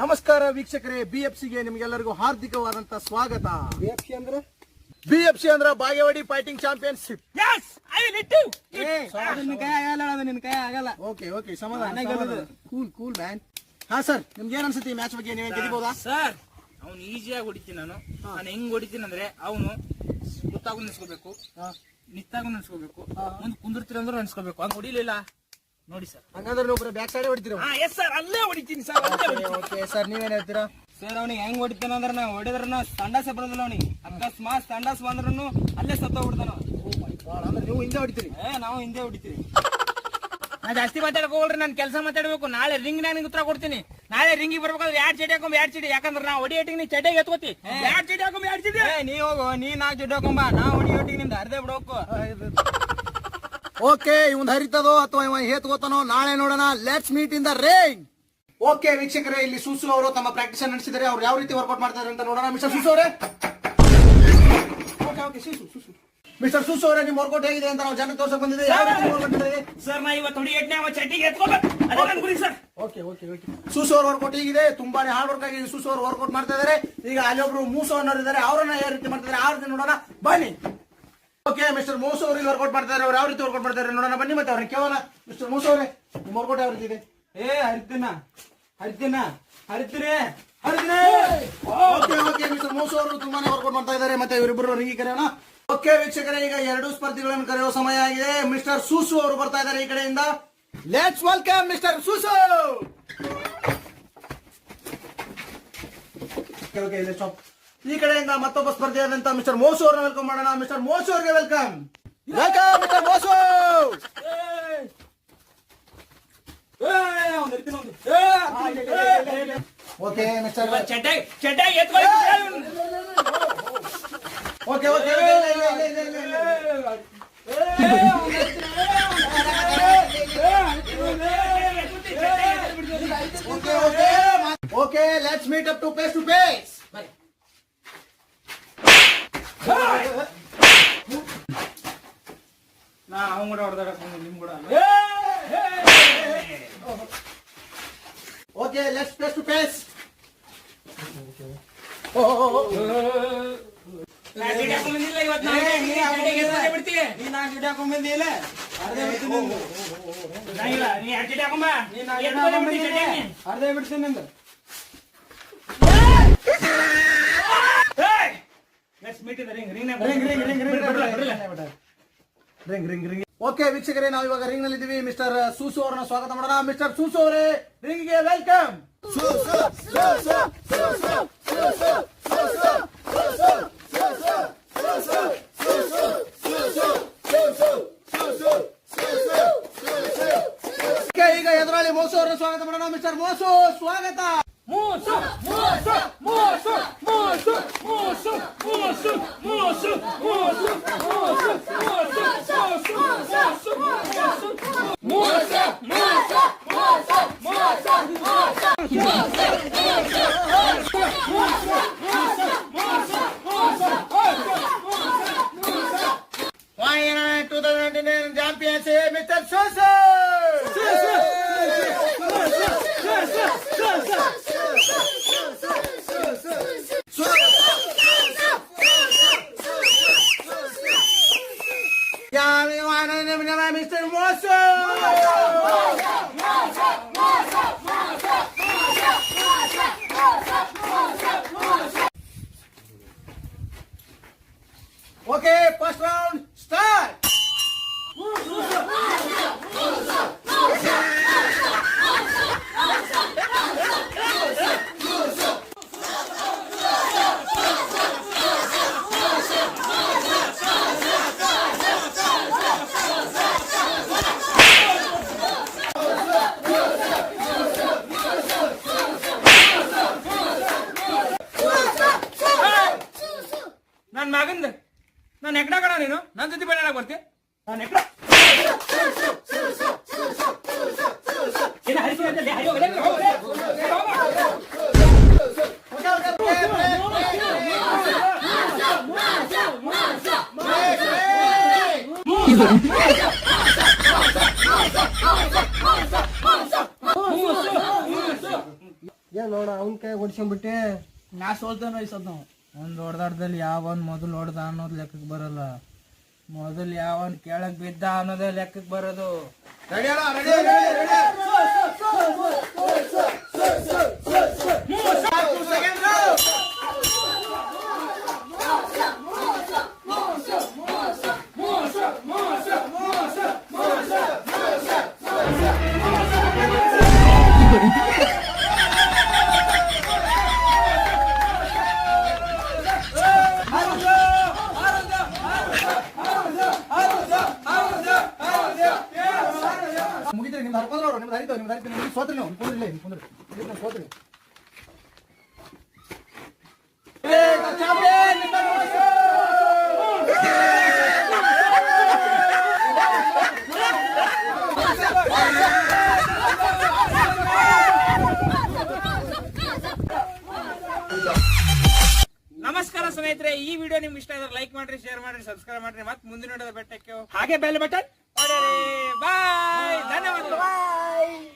ನಮಸ್ಕಾರ ವೀಕ್ಷಕರೇ B F ಸಿಗೆ ನಿಮ್ಗೆಲ್ಲರಿಗೂ ಹಾರ್ದಿಕವಾದಂತ ಸ್ವಾಗತ. ಬಿ ಎಫ್ ಸಿ ಅಂದ್ರೆ? ಬಿ ಎಫ್ ಸಿ ಅಂದ್ರೆ Bagewadi fighting championship yes I will hit ನಿನ್ನ ಕೈ ಆಗಲ್ಲ ಅದು ನಿನ್ ಕೈ ಆಗಲ್ಲ. ಓಕೆ ಓಕೆ ಸಮಾಧಾನ ಕೂಲ್ ಕೂಲ್ ಮ್ಯಾನ್ ಹಾ ಸರ್ ನಿಮ್ಗೆ ಏನ್ ಅನ್ಸುತ್ತೆ ಈ ಮ್ಯಾಚ್ ಬಗ್ಗೆ? ನೀವೇನ್ ತಿಳಿಬಹುದಾ ಸರ್ ಅವ್ನು ಈಸಿಯಾಗಿ ಹೊಡಿತೀನಿ ನಾನು. ನಾನು ಹೆಂಗ್ ಹೊಡಿತೀನಿ ಅಂದ್ರೆ ಅವನು ಗೊತ್ತಾಗೂ ನಿಲ್ಸ್ಕೋಬೇಕು ನಿತ್ತಾಗೂ ನೆನ್ಸ್ಕೋಬೇಕು. ಮುಂದೆ ಕುಂದಿರ್ತೀರ ಅಂದ್ರೆ ನೆನ್ಸ್ಕೋಬೇಕು. ಅವ್ನು ಹೊಡಿಲಿಲ್ಲ. ನೋಡಿ ಸರ್. ಹಂಗಂದ್ರೆ ನೀವು ಬರೀ ಬ್ಯಾಕ್ ಸೈಡ್ ಹೊಡಿತೀರ? ಹಾ ಎಸ್ ಸರ್ ಅಲ್ಲೇ ಹೊಡಿತೀನಿ ಸರ್ ಅಲ್ಲೇ ಹೊಡಿತೀನಿ. ಓಕೆ ಸರ್ ನೀವೇನ್ ಹೇಳ್ತೀರಾ? ಸರ್ ಅವ್ನಿಗೆ ಹೆಂಗ್ ಹೊಡಿತಾನ ಅಂದ್ರ ನಾ ಹೊಡಿದ್ರ ಸಂಡಾಸ ಬರೋದಿಲ್ಲ ಅವ್ನಿಗೆ. ಅಕಸ್ಮಾತ್ ಸಂಡಾಸ್ ಬಂದ್ರು ಅಲ್ಲೇ ಸತ್ತ ಬಿಡ್ತಾನ ಅಂದ್ರೆ ನೀವು ಹಿಂದೆ ಹೊಡಿತೀರಿ? ಏ ನಾವು ಹಿಂದೆ ಹೊಡಿತೀವಿ. ನಾ ಜಾಸ್ತಿ ಮಾತಾಡ್ಕೋಳ್ರಿ ಹೋಗ್ರಿ ನಾನು ಕೆಲಸ ಮಾತಾಡ್ಬೇಕು. ನಾಳೆ ರಿಂಗ್ ನಾನು ಉತ್ತರ ಕೊಡ್ತೀನಿ. ನಾಳೆ ರಿಂಗಿಗೆ ಬರ್ಬೇಕಾದ್ರೆ ಎರಡ್ ಚಡಿ ಹಾಕೊಂಡ್ ಎರಡ್ ಚಡಿ ಯಾಕಂದ್ರೆ ನಾ ಹೊಡಿ ಏಟಿಗೆ ನೀ ಚಡ್ಡಿ ಎತ್ಕೋತಿ. ಎರಡ್ ಚಡಿ ಹಾಕೊಂಡ್ ಎರಡ್ ಚಡಿ ಏ ನೀ ಹೋಗು ನೀ ನಾ ಜೊಡ್ಡ ಹಾಕೊಂಬ ನಾ ಹೊಡಿ ಹೊಟ್ಟಿಗೆ ನಿಮ್ದು ಅರ್ಧೇ ಬಿಡೋಕು. ಓಕೆ ಇವನ್ ಹರಿತದೋ ಅಥವಾ ಇವನ್ ಹೇತ್ಕೋತಾನೋ ನಾಳೆ ನೋಡೋಣ. Let's meet in the range okay ವೀಕ್ಷಕರೇ ಇಲ್ಲಿ ಸುಸು ಅವರು ತಮ್ಮ ಪ್ರಾಕ್ಟೀಸ್ ನಡೆಸಿದ್ದಾರೆ. ಅವ್ರು ಯಾವ ರೀತಿ ವರ್ಕೌಟ್ ಮಾಡ್ತಾರೆ ಅಂತ ನೋಡೋಣ. ಮಿಸ್ಟರ್ ಸುಸು ಅವರೇ? ಮಿಸ್ಟರ್ ಸುಸು ಅವರೇ ನಿಮ್ ವರ್ಕೌಟ್ ಹೇಗಿದೆ ಅಂತ ನಾವು ಜನಕ್ಕೆ ತೋರ್ಸಕ್ ಬಂದಿದೆ ಯಾವ ರೀತಿ? ಸರ್ ನಾ ಇವತ್ತು ಹೊಡಿ ಏಟ್ನೇ ಅವ ಎತ್ಕೋಬೇಕು. ಅದೇ ನನ್ ಗುರಿ ಸರ್ ಓಕೆ ಓಕೆ ಓಕೆ ಸುಸು ಅವ್ರ ವರ್ಕೌಟ್ ಹೇಗಿದೆ? ತುಂಬಾನೇ ಹಾರ್ಡ್ ವರ್ಕ್ ಆಗಿ ಸುಸು ಅವರು ವರ್ಕೌಟ್ ಮಾಡ್ತಾ ಇದಾರೆ ಈಗ ಅಲ್ಲಿ ಒಬ್ರು ಮೂಸು ಅನ್ನೋರು ಇದಾರೆ ಅವರನ್ನ ಯಾವ ರೀತಿ ಮಾಡ್ತಿದ್ದಾರೆ? ಆ ರೀತಿ ನೋಡೋಣ. ಬನ್ನಿ. ಓಕೆ ಮಿಸ್ಟರ್ ಮೋಸ ಅವ್ರಿಗೆ ವರ್ಕೌಟ್ ಮಾಡ್ತಾರೆ ಅವ್ರು ಯಾವ ರೀತಿ ವರ್ಕೌಟ್ ಮಾಡ್ತಾರೆ ನೋಡೋಣ, ಬನ್ನಿ ಮತ್ತೆ ಅವ್ರಿಗೆ ಕೇವಲ ಮಿಸ್ಟರ್ ಮೋಸ ಅವರೇ, ನಿಮ್ಮ ವರ್ಕೌಟ್ ಯಾವ ರೀತಿ ಇದೆ? ಏ, ಹರಿದಿನ ಹರಿತೀನ ಹರಿದ್ರೆ ಹರಿದ್ರೆ. ಓಕೆ ಓಕೆ ಮಿಸ್ಟರ್ ಮೋಸ ಅವರು ತುಂಬಾನೇ ವರ್ಕೌಟ್ ಮಾಡ್ತಾ ಇದ್ದಾರೆ ಮತ್ತೆ ಇವರಿಬ್ಬರು ರಿಂಗಿ ಕರೆಯೋಣ. ಓಕೆ ವೀಕ್ಷಕರೇ, ಈಗ ಎರಡು ಸ್ಪರ್ಧಿಗಳನ್ನು ಕರೆಯುವ ಸಮಯ ಆಗಿದೆ. ಮಿಸ್ಟರ್ ಸೂಸು ಅವರು ಬರ್ತಾ ಇದ್ದಾರೆ ಈ ಕಡೆಯಿಂದ. Let's welcome mister ಸೂಸು. Okay okay stop ಈ ಕಡೆಯಿಂದ ಮತ್ತೊಬ್ಬ ಸ್ಪರ್ಧೆಯಾದಂತ ಮಿಸ್ಟರ್ ಮೋಸು ಅವ್ರನ್ನ ವೆಲ್ಕಮ್ ಮಾಡೋಣ. ಮಿಸ್ಟರ್ ಮೋಸು ಅವ್ರಿಗೆ ವೆಲ್ಕಮ್ ವೆಲ್ಕಮ್ ಮಿಸ್ಟರ್ ಮೋಸು ಓಕೆ ಮಿಸ್ಟರ್ ಚಡ್ಡಾಗಿ ಚಡ್ಡಾಗಿ ಎತ್ಕೊಳ್ಳಿ okay okay okay okay okay let's meet up to face to face Okay, let's face to face. Oh, oh, oh. ಅರ್ಧ ಬಿಡ್ತೀನಿ ನಿಂದು ring ring ring ring ring ring ring okay ವೀಕ್ಷಕರೇ, ನಾವು ಇವಾಗ ರಿಂಗ್ನಲ್ಲಿ ಇದೀವಿ ಮಿಸ್ಟರ್ ಸೂಸು ಅವರನ್ನ ಸ್ವಾಗತ ಮಾಡೋಣ. ಮಿಸ್ಟರ್ ಸೂಸು ಅವರೇ ರಿಂಗ್ಗೆ ವೆಲ್ಕಮ್ ಈಗ ಎದುರಾಳಿ ಮೋಸು ಅವರನ್ನ ಸ್ವಾಗತ ಮಾಡೋಣ. ಮಿಸ್ಟರ್ ಮೋಸು, ಸ್ವಾಗತ. ಮೂಸು, ಮೂಸು, ಮೂಸು, ಮೂಸು, ಮೂಸು, ಮೂಸು, ಮೂಸು, ಮೂಸು, ಮೂಸು, ಮೂಸು, ಮೂಸು, ಮೂಸು, ಮೂಸು, ಮೂಸು, ಮೂಸು, ಮೂಸು, ಮೂಸು, name is Mr. Russell! ಬರ್ತೀಯ ಏನ್ ನೋಡ ಅವನ್ ಕೈ ಹೊಡ್ಸ್ಕೊಂಡ್ಬಿಟ್ಟೆ ನಾ ಸೋಲ್ತಾನ ಈ ಒಂದ್ ಹೊಡ್ದಾಡ್ದಲ್ಲಿ ಯಾವ ಒಂದ್ ಮೊದಲು ಹೊಡ್ದ ಅನ್ನೋದ್ ಲೆಕ್ಕಕ್ಕೆ ಬರಲ್ಲ ಮೊದಲು ಯಾವನ್ ಕೆಳಗ್ ಬಿದ್ದ ಅನ್ನೋದೇ ಲೆಕ್ಕಕ್ ಬರೋದು. ನಮಸ್ಕಾರ ಸ್ನೇಹಿತರೆ, ಈ ವಿಡಿಯೋ ನಿಮ್ಗೆ ಇಷ್ಟ ಆದ್ರೆ ಲೈಕ್ ಮಾಡ್ರಿ ಶೇರ್ ಮಾಡ್ರಿ ಸಬ್ಸ್ಕ್ರೈಬ್ ಮಾಡ್ರಿ, ಮತ್ತೆ ಮುಂದಿನ ಬೆಟ್ಟಕ್ಕೆ ಹಾಗೆ ಬೆಲ್ ಬಟನ್ अरे बाय. धन्यवाद. बाय.